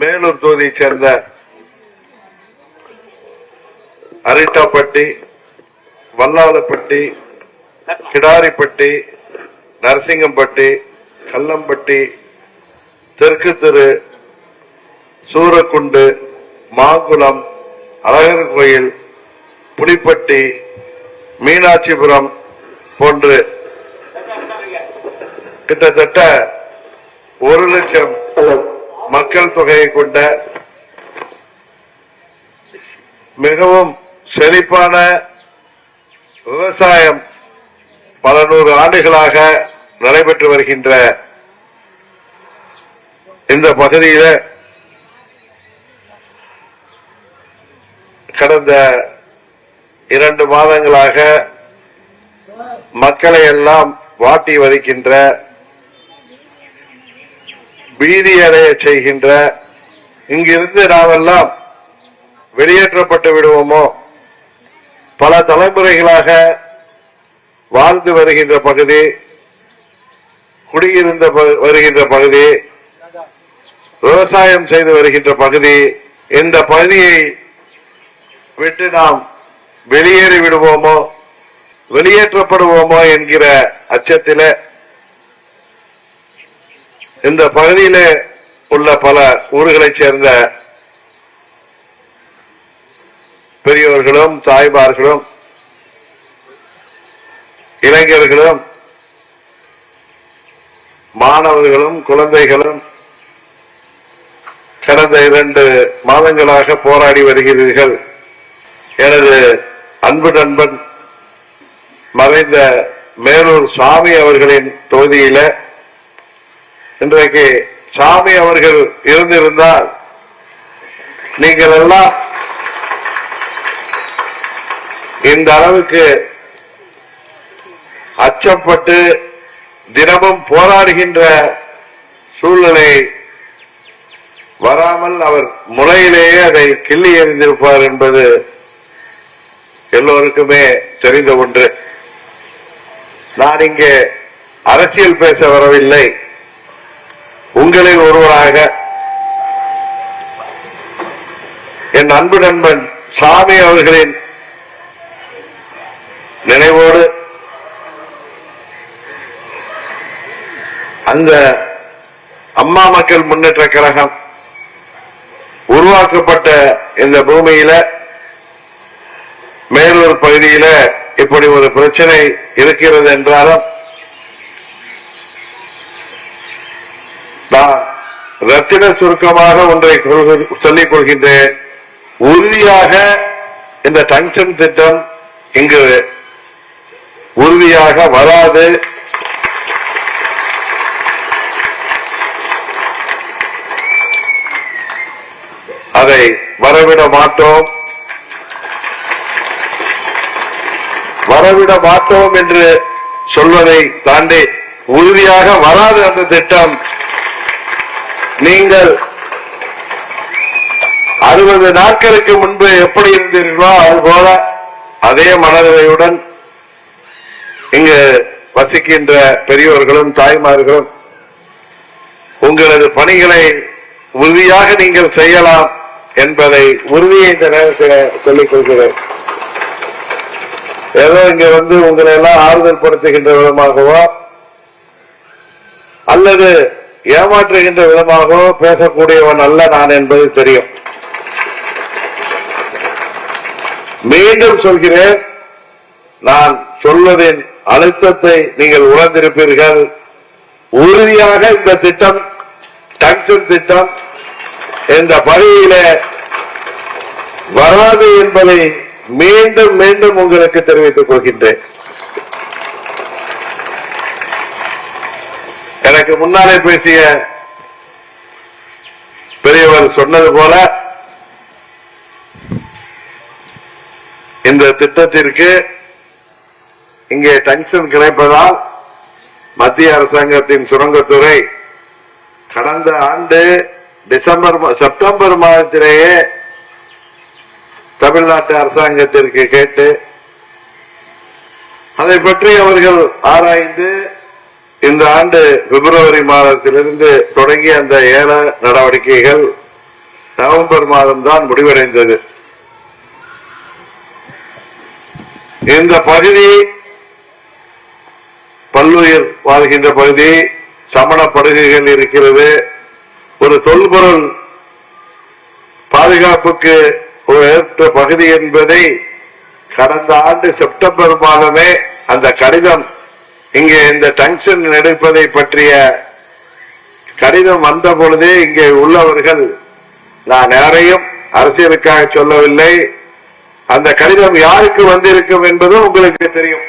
மேலூர் தொகுதியைச் சேர்ந்த அரிட்டாப்பட்டி வல்லாளப்பட்டி கிடாரிப்பட்டி நரசிங்கம்பட்டி கல்லம்பட்டி தெற்கு தெரு சூரக்குண்டு மாங்குளம் அழகர் கோயில் புலிப்பட்டி மீனாட்சிபுரம் போன்று கிட்டத்தட்ட ஒரு லட்சம் மக்கள் தொகையை கொண்ட மிகவும் செழிப்பான விவசாயம் பல நூறு ஆண்டுகளாக நடைபெற்று வருகின்ற இந்த பகுதியில கடந்த இரண்டு மாதங்களாக மக்களை எல்லாம் வாட்டி வதைக்கின்ற பீதி அடைய செய்கின்ற இங்கிருந்து நாமெல்லாம் வெளியேற்றப்பட்டு விடுவோமோ? பல தலைமுறைகளாக வாழ்ந்து வருகின்ற பகுதி குடியிருந்த வருகின்ற பகுதி விவசாயம் செய்து வருகின்ற பகுதி இந்த பகுதியை விட்டு நாம் வெளியேறி விடுவோமோ? வெளியேற்றப்படுவோமோ என்கிற அச்சத்தில இந்த பகுதியில உள்ள பல ஊர்களைச் சேர்ந்த பெரியவர்களும் தாய்மார்களும் இளைஞர்களும் மாணவர்களும் குழந்தைகளும் கடந்த இரண்டு மாதங்களாக போராடி வருகிறீர்கள். எனது அன்பு நண்பன் மறைந்த மேலூர் சாமி அவர்களின் தொகுதியில இன்றைக்கு சாமி அவர்கள் இருந்திருந்தால் நீங்கள் எல்லாம் இந்த அளவுக்கு அச்சப்பட்டு தினமும் போராடுகின்ற சூழ்நிலை வராமல் அவர் முளையிலேயே அதை கிள்ளி எறிந்திருப்பார் என்பது எல்லோருக்குமே தெரிந்த ஒன்று. நான் இங்கே அரசியல் பேச வரவில்லை. உங்களில் ஒருவராக என் அன்பு நண்பன் சாமி அவர்களின் நினைவோடு அந்த அம்மா மக்கள் முன்னேற்ற கழகம் உருவாக்கப்பட்ட இந்த பூமியில மேலூர் பகுதியில இப்படி ஒரு பிரச்சனை இருக்கிறது என்றாலும் நான் ரத்தின சுருக்கமாக ஒன்றை சொல்லிக் கொள்கின்றேன். உறுதியாக இந்த டங்ஷன் திட்டம் இங்கு உறுதியாக வராது. அதை வரவிட மாட்டோம். வரவிட மாட்டோம் என்று சொல்வதை தாண்டி உறுதியாக வராது அந்த திட்டம். நீங்கள் அறுபது நாட்களுக்கு முன்பு எப்படி இருந்தீர்களோ அதுபோல அதே மனநிலையுடன் இங்கு வசிக்கின்ற பெரியோர்களும் தாய்மார்களும் உங்களது பணிகளை உறுதியாக நீங்கள் செய்யலாம் என்பதை உறுதியை இந்த நேரத்தில் சொல்லிக் கொள்கிறேன். ஏதோ இங்க வந்து உங்களை எல்லாம் ஆறுதல் படுத்துகின்ற விதமாகவோ அல்லது ஏமாற்றுகின்ற விதமாகவோ பேசக்கூடியவன் அல்ல நான் என்பது தெரியும். மீண்டும் சொல்கிறேன் நான் சொல்வதின் அழுத்தத்தை நீங்கள் உணர்ந்திருப்பீர்கள். உறுதியாக இந்த திட்டம் டங்ஷன் திட்டம் இந்த பணியில வராது என்பதை மீண்டும் மீண்டும் உங்களுக்கு தெரிவித்துக் கொள்கின்றேன். எனக்கு முன்னாலே பேசிய பெரியவர் சொன்னது போல இந்த திட்டத்திற்கு இங்கே டங்ஷன் கிடைப்பதால் மத்திய அரசாங்கத்தின் சுரங்கத்துறை கடந்த ஆண்டு டிசம்பர் செப்டம்பர் மாதத்திலேயே தமிழ்நாட்டு அரசாங்கத்திற்கு கேட்டு அதை பற்றி அவர்கள் ஆராய்ந்து இந்த ஆண்டு பிப்ரவரி மாதத்திலிருந்து தொடங்கிய அந்த ஏல நடவடிக்கைகள் நவம்பர் மாதம் தான் முடிவடைந்தது. இந்த பகுதி பல்லுயிர் வாழ்கின்ற பகுதி சமண படுகைகள் இருக்கிறது. ஒரு தொல்பொருள் பாதுகாப்புக்கு ஏற்ற பகுதி என்பதை கடந்த ஆண்டு செப்டம்பர் மாதமே அந்த கடிதம் இங்கே இந்த டங்ஷன் எடுப்பதை பற்றிய கடிதம் வந்த பொழுதே இங்கே உள்ளவர்கள் நான் யாரையும் அரசியலுக்காக சொல்லவில்லை. அந்த கடிதம் யாருக்கு வந்திருக்கும் என்பதும் உங்களுக்கு தெரியும்.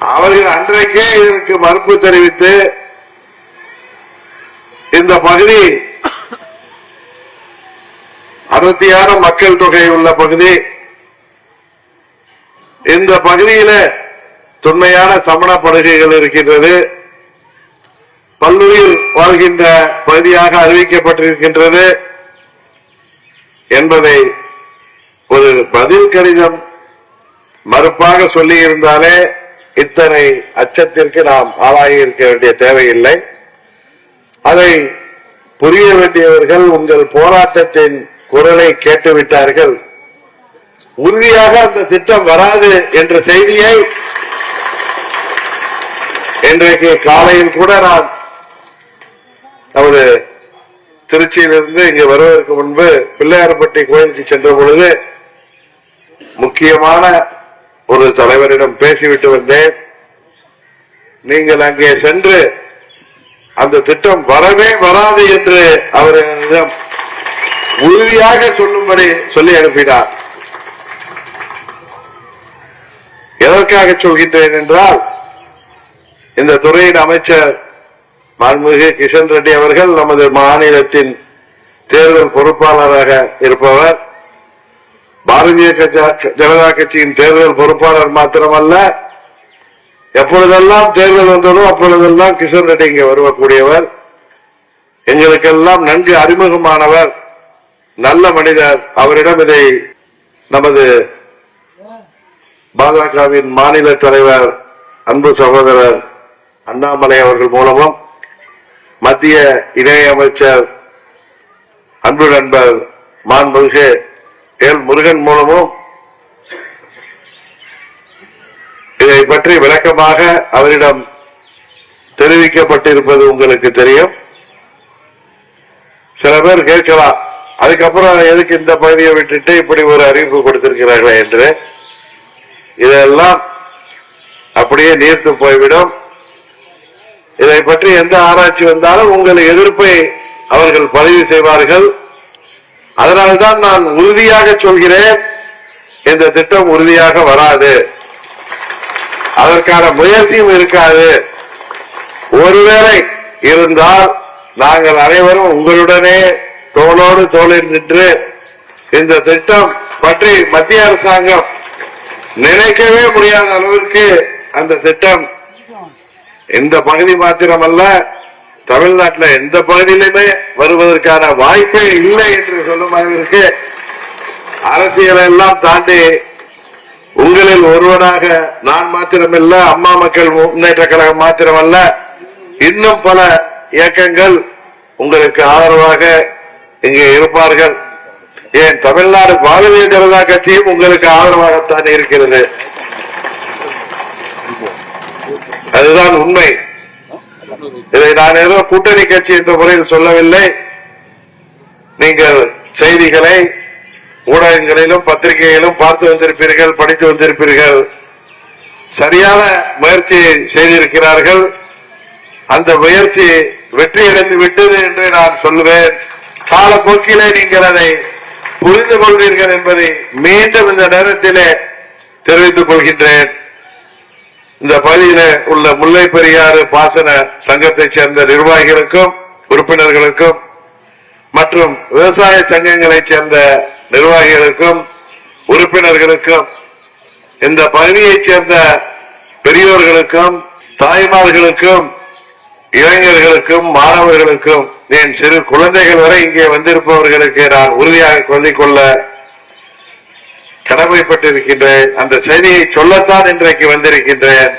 அவர்கள் அன்றைக்கே இதற்கு மறுப்பு தெரிவித்து இந்த பகுதி அடர்த்தியான மக்கள் தொகை உள்ள பகுதி. இந்த பகுதியில தொன்மையான சமண படுகைகள் இருக்கின்றது. பல்லுயிர் வாழ்கின்ற பகுதியாக அறிவிக்கப்பட்டிருக்கின்றது என்பதை ஒரு பதில் கடிதம் மறுப்பாக சொல்லி இருந்தாலே இத்தனை அச்சத்திற்கு நாம் ஆளாகி இருக்க வேண்டிய தேவையில்லை. அதை புரிய வேண்டியவர்கள் உங்கள் போராட்டத்தின் குரலை கேட்டுவிட்டார்கள். உறுதியாக அந்த திட்டம் வராது என்ற செய்தியை இன்றைக்கு காலையில் கூட நான் நமது திருச்சியிலிருந்து இங்கு வருவதற்கு முன்பு பிள்ளையார்பட்டி கோயிலுக்கு சென்ற பொழுது முக்கியமான ஒரு தலைவரிடம் பேசிவிட்டு வந்தேன். நீங்கள் அங்கே சென்று அந்த திட்டம் வரவே வராது என்று அவரிடம் உறுதியாக சொல்லும்படி சொல்லி அனுப்பினார். எதற்காக சொல்கின்றேன் என்றால் இந்த துறையின் அமைச்சர் மாண்புமிகு கிஷன் ரெட்டி அவர்கள் நமது மாநிலத்தின் தேர்தல் பொறுப்பாளராக இருப்பவர். பாரதிய ஜனதா கட்சியின் தேர்தல் பொறுப்பாளர் மாத்திரமல்ல. எப்பொழுதெல்லாம் தேர்தல் வந்ததோ அப்பொழுதெல்லாம் கிஷன் ரெட்டி இங்கே வருவக்கூடியவர். எங்களுக்கெல்லாம் நன்கு அறிமுகமானவர் நல்ல மனிதர். அவரிடம் இதை நமது பாஜகவின் மாநில தலைவர் அன்பு சகோதரர் அண்ணாமலை அவர்கள் மூலமும் மத்திய இணையமைச்சர் அன்பு நண்பர் மாண்புமிகு எல் முருகன் மூலமும் இதை பற்றி விளக்கமாக அவரிடம் தெரிவிக்கப்பட்டிருப்பது உங்களுக்கு தெரியும். சில பேர் கேட்கலாம் அதுக்கப்புறம் எதுக்கு இந்த பகுதியை விட்டுட்டு இப்படி ஒரு அறிவிப்பு கொடுத்திருக்கிறார்களே என்று. இதெல்லாம் அப்படியே நீர்த்து போய்விடும். இதை பற்றி எந்த ஆராய்ச்சி வந்தாலும் உங்கள் எதிர்ப்பை அவர்கள் பதிவு செய்வார்கள். அதனால்தான் நான் உறுதியாக சொல்கிறேன் இந்த திட்டம் உறுதியாக வராது. அதற்கான முயற்சியும் இருக்காது. ஒருவேளை இருந்தால் நாங்கள் அனைவரும் உங்களுடனே தோளோடு தோளில் நின்று இந்த திட்டம் பற்றி மத்திய அரசாங்கம் நினைக்கவே முடியாத அளவிற்கு அந்த திட்டம் இந்த பகுதி மாத்திரமல்ல தமிழ்நாட்டில் எந்த பகுதியிலுமே வருவதற்கான வாய்ப்பே இல்லை என்று சொல்லும் அளவிற்கு அரசியலை எல்லாம் தாண்டி உங்களில் ஒருவனாக நான் மாத்திரமல்ல அம்மா மக்கள் முன்னேற்ற கழகம் மாத்திரமல்ல இன்னும் பல இயக்கங்கள் உங்களுக்கு ஆதரவாக இங்கே இருப்பார்கள். ஏன் தமிழ்நாடு பாரதிய ஜனதா கட்சியும் உங்களுக்கு ஆதரவாகத்தான் இருக்கிறது. அதுதான் உண்மை. இதை நான் ஏதோ கூட்டணி கட்சி என்ற முறையில் சொல்லவில்லை. நீங்கள் செய்திகளை ஊடகங்களிலும் பத்திரிகைகளிலும் பார்த்து வந்திருப்பீர்கள் படித்து வந்திருப்பீர்கள். சரியான முயற்சி செய்திருக்கிறார்கள். அந்த முயற்சி வெற்றியடைந்து விட்டது என்று நான் சொல்லுவேன். காலப்போக்கிலே நீங்கள் அதை புரிந்து கொள்வீர்கள் என்பதை மீண்டும் இந்த நேரத்திலே தெரிவித்துக் கொள்கின்றேன். இந்த பகுதியில உள்ள முல்லை பெரியாறு பாசன சங்கத்தைச் சேர்ந்த நிர்வாகிகளுக்கும் உறுப்பினர்களுக்கும் மற்றும் விவசாய சங்கங்களைச் சேர்ந்த நிர்வாகிகளுக்கும் உறுப்பினர்களுக்கும் இந்த பகுதியைச் சேர்ந்த பெரியோர்களுக்கும் தாய்மார்களுக்கும் இளைஞர்களுக்கும் மாணவர்களுக்கும் என் சிறு குழந்தைகள் வரை இங்கே வந்திருப்பவர்களுக்கு நான் உறுதியாக சொல்லிக் கொள்ள கடமைப்பட்டிருக்கின்றேன் அந்த செய்தியை சொல்லத்தான் இன்றைக்கு வந்திருக்கின்றேன்.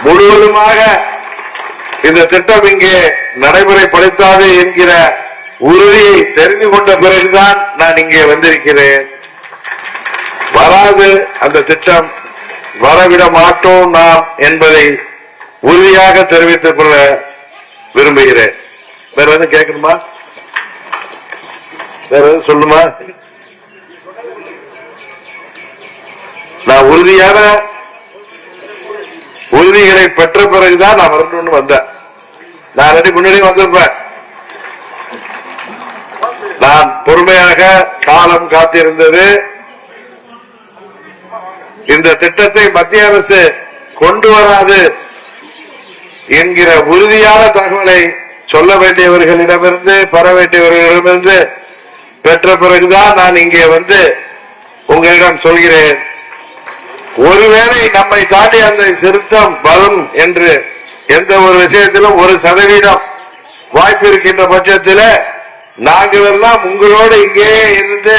முழுவதுமாக இந்த திட்டம் இங்கே நடைமுறைப்படுத்தாது என்கிற உறுதியை தெரிந்து கொண்ட பிறகுதான் நான் இங்கே வந்திருக்கிறேன். வராது அந்த திட்டம். வரவிட மாட்டோம் நாம் என்பதை உறுதியாக தெரிவித்துக் கொள்ள விரும்புகிறேன். வேற எதுவும் கேட்கணுமா? வேற எதுவும் சொல்லுமா? நான் உறுதியான உறுதிகளை பெற்ற பிறகுதான் நான் வரணும்னு வந்தேன். நான் ரெண்டு முன்னாடி வந்திருப்பேன். நான் பொறுமையாக காலம் காத்திருந்தது. இந்த திட்டத்தை மத்திய அரசு கொண்டு வராது என்கிற உறுதியான தகவலை சொல்ல வேண்டியவர்களிடமிருந்து பெற வேண்டியவர்களிடமிருந்து பெற்ற பிறகுதான் நான் இங்கே வந்து உங்களிடம் சொல்கிறேன். ஒருவேளை நம்மை தாண்டி அந்த திருத்தம் வரும் என்று எந்த ஒரு விஷயத்திலும் ஒரு சதவீதம் வாய்ப்பு இருக்கின்ற பட்சத்தில் நாங்கள் எல்லாம் உங்களோடு இங்கே இருந்து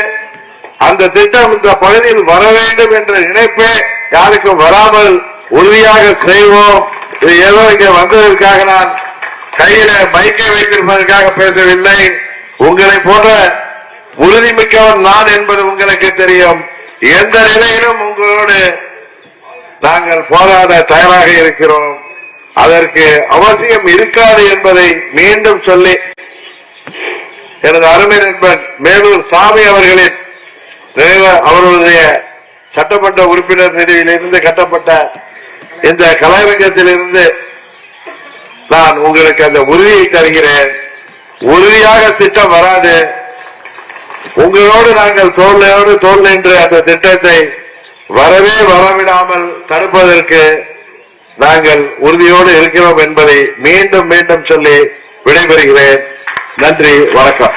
அந்த திட்டம் இந்த பகுதியில் வர வேண்டும் என்ற நினைப்பே யாருக்கும் வராமல் உறுதியாக செய்வோம். ஏதோ இங்க வந்ததற்காக நான் கையில மைக்கை வைத்திருப்பதற்காக பேசவில்லை. உங்களை போன்ற உறுதிமிக்கவன் நான் என்பது உங்களுக்கு தெரியும். எந்த நிலையிலும் உங்களோடு நாங்கள் போராட தயாராக இருக்கிறோம். அதற்கு அவசியம் இருக்காது என்பதை மீண்டும் சொல்லி எனது அருமை நண்பன் மேலூர் சாமி அவர்களின் அவர்களுடைய சட்டமன்ற உறுப்பினர் நிதியிலிருந்து கட்டப்பட்ட இந்த கலையரங்கத்திலிருந்து நான் உங்களுக்கு அந்த உறுதியை தருகிறேன். உறுதியாக திட்டம் வராது. உங்களோடு நாங்கள் தோல்லையோடு தோல் நின்று அந்த திட்டத்தை வரவே வரவிடாமல் தடுப்பதற்கு நாங்கள் உறுதியோடு இருக்கிறோம் என்பதை மீண்டும் மீண்டும் சொல்லி விடைபெறுகிறேன். நன்றி வணக்கம்.